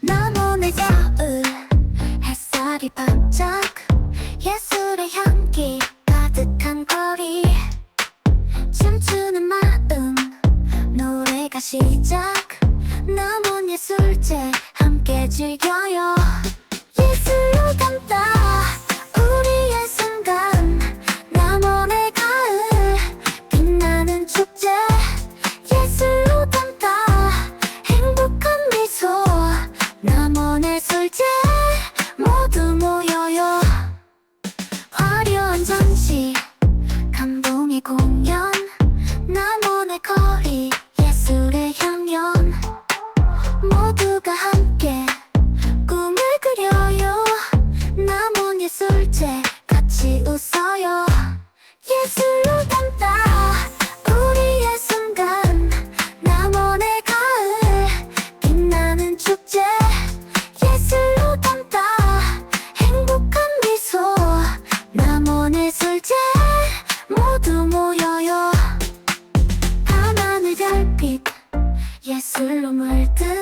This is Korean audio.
나무의 겨울 햇살이 반짝 예술의 향기 가득한 거리. 춤추는 마음 노래가 시작. 남은 예술제 함께 즐겨요 술제 모두 모여요. 화려한 전시 감동의 공연. 남원의 거리 예술의 향연. 모두가 함께 꿈을 그려요. 남원 예술제 같이 웃어요. 예술 solo muerte